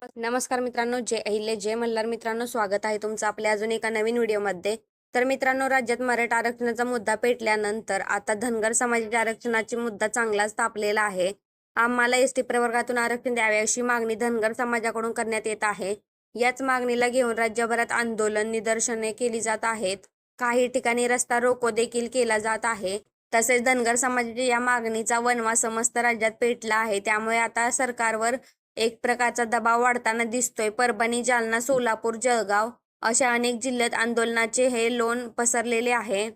नमस्कार मित्रांनो जय अहिल्य जय मल्हार. मित्रांनो स्वागत आहे तुमचं आपल्या अजून एका नवीन व्हिडिओमध्ये. तर मित्रांनो राज्यात मराठा आरक्षणाचा मुद्दा पेटल्यानंतर आता धनगर समाजाच्या आरक्षणाची मुद्दा चांगलाच तापलेला आहे. आम्हाला एस टी प्रवर्गातून आरक्षण द्यावे अशी मागणी धनगर समाजाकडून करण्यात येत आहे. याच मागणीला घेऊन राज्यभरात आंदोलन निदर्शने केली जात आहेत. काही ठिकाणी रस्ता रोको देखील केला जात आहे. तसेच धनगर समाजाच्या या मागणीचा वनवा समस्त राज्यात पेटला आहे. त्यामुळे आता सरकारवर एक प्रकारचा दबाव वाढताना दिसतोय. परभणी जालना सोलापूर जळगाव अशा अनेक जिल्ह्यात आंदोलनाचे हे लोण पसरलेले आहे.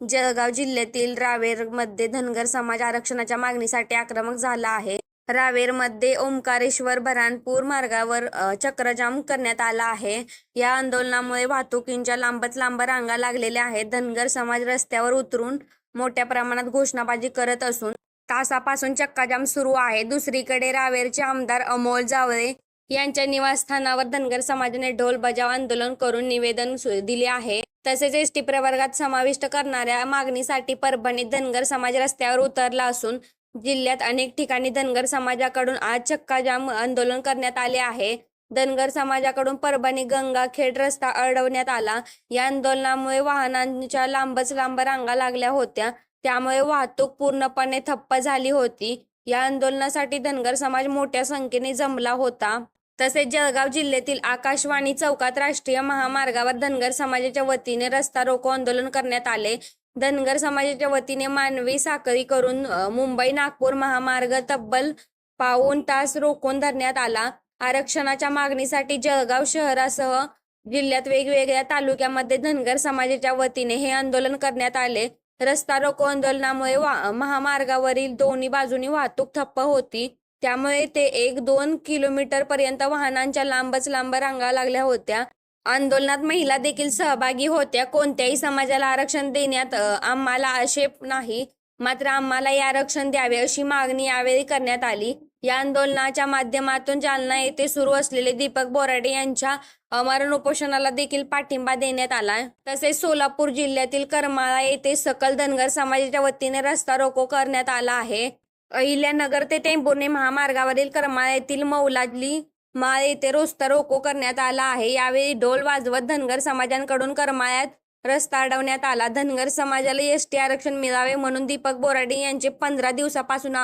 जळगाव जिल्ह्यातील रावेरमध्ये धनगर समाज आरक्षणाच्या मागणीसाठी आक्रमक झाला आहे. रावेरमध्ये ओंकारेश्वर भरणपूर मार्गावर चक्रजाम करण्यात आला आहे. या आंदोलनामुळे वाहतुकींच्या लांबच लांब रांगा लागलेल्या आहेत. धनगर समाज रस्त्यावर उतरून मोठ्या प्रमाणात घोषणाबाजी करत असून तासापासून चक्काजाम सुरू आहे. दुसरीकडे रावेरचे आमदार अमोल जावळे यांच्या निवासस्थानावर धनगर समाजाने ढोल बजाव आंदोलन करून निवेदन सु- दिले आहे. तसेच एस टी प्रवर्गात समाविष्ट करणाऱ्या मागणीसाठी परभणीत धनगर समाज रस्त्यावर उतरला असून जिल्ह्यात अनेक ठिकाणी धनगर समाजाकडून आज चक्काजाम आंदोलन करण्यात आले आहे. धनगर समाजाकडून परभणी गंगाखेड रस्ता अडवण्यात आला. या आंदोलनामुळे वाहनांच्या लांबच लांब रांगा लागल्या होत्या. त्यामुळे वाहतूक पूर्णपणे ठप्प झाली होती. या आंदोलनासाठी धनगर समाज मोठ्या संख्येने जमला होता. तसेच जळगाव जिल्ह्यातील आकाशवाणी चौकात राष्ट्रीय महामार्गावर धनगर समाजाच्या वतीने रस्ता रोको आंदोलन करण्यात आले. धनगर समाजाच्या वतीने मानवी साखळी करून मुंबई नागपूर महामार्ग तब्बल पाऊण तास रोखून धरण्यात आला. आरक्षणाच्या मागणीसाठी जळगाव शहरासह जिल्ह्यात वेगवेगळ्या तालुक्यामध्ये धनगर समाजाच्या वतीने हे आंदोलन करण्यात आले. रस्ता रोको आंदोलनामुळे महामार्गावरील दोन्ही बाजूनी वाहतूक ठप्प होती. त्यामुळे ते एक दोन किलोमीटर पर्यंत वाहनांच्या लांबच लांब रांगा लागल्या होत्या. आंदोलनात महिला देखील सहभागी होत्या. कोणत्याही समाजाला आरक्षण देण्यात आम्हाला आक्षेप नाही. मात्र आम्हाला हे आरक्षण द्यावे अशी मागणी यावेळी करण्यात आली. या आंदोलनाच्या माध्यमातून जालना येथे सुरू असलेले दीपक बोराडे यांच्या अमरण उपोषणाला देखील पाठिंबा देण्यात आला. तसेच सोलापूर जिल्ह्यातील करमाळा येथे सकल धनगर समाजाच्या वतीने रस्ता रोको करण्यात आला आहे. अहिल्यानगर ते टेंभुर्णी महामार्गावरील करमाळा येथील मौलादली माळ येथे रस्ता रोको करण्यात आला आहे. यावेळी ढोल वाजवत धनगर समाजांकडून करमाळ्यात रस्ता अडवण्यात आला. धनगर समाजाला एसटी आरक्षण मिळावे म्हणून दीपक बोराडे यांचे पंधरा दिवसापासून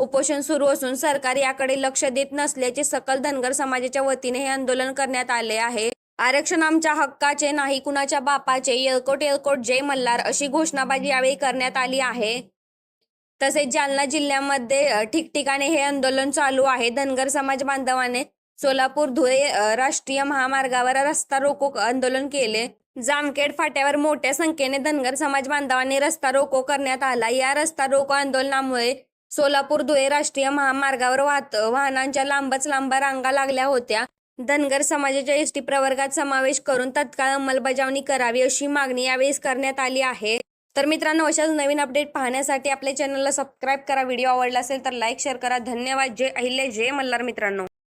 उपोषण सुरू असून सरकार याकडे लक्ष देत नसल्याचे सकल धनगर समाजाच्या वतीने हे आंदोलन करण्यात आले आहे. आरक्षण आमच्या हक्काचे नाही कुणाच्या बापाचे येळकोट येळकोट जय मल्हार अशी घोषणाबाजी यावेळी करण्यात आली आहे. तसेच जालना जिल्ह्यामध्ये ठिकठिकाणी हे आंदोलन चालू आहे. धनगर समाज बांधवाने सोलापूर धुळे राष्ट्रीय महामार्गावर रस्ता रोको आंदोलन केले. जामखेड फाट्यावर मोठ्या संख्येने धनगर समाज बांधवांनी रस्ता रोको करण्यात आला. या रस्ता रोको आंदोलनामुळे सोलापूर धुळे राष्ट्रीय महामार्गावर वाहत वाहनांच्या लांबच लांब रांगा लागल्या होत्या. धनगर समाजाच्या एस टी प्रवर्गात समावेश करून तत्काळ अंमलबजावणी करावी अशी मागणी यावेळेस करण्यात आली आहे. तर मित्रांनो अशाच नवीन अपडेट पाहण्यासाठी आपल्या चॅनलला सबस्क्राईब करा. व्हिडिओ आवडला असेल तर लाईक शेअर करा. धन्यवाद. जय अहिल्या. जय मल्हार मित्रांनो.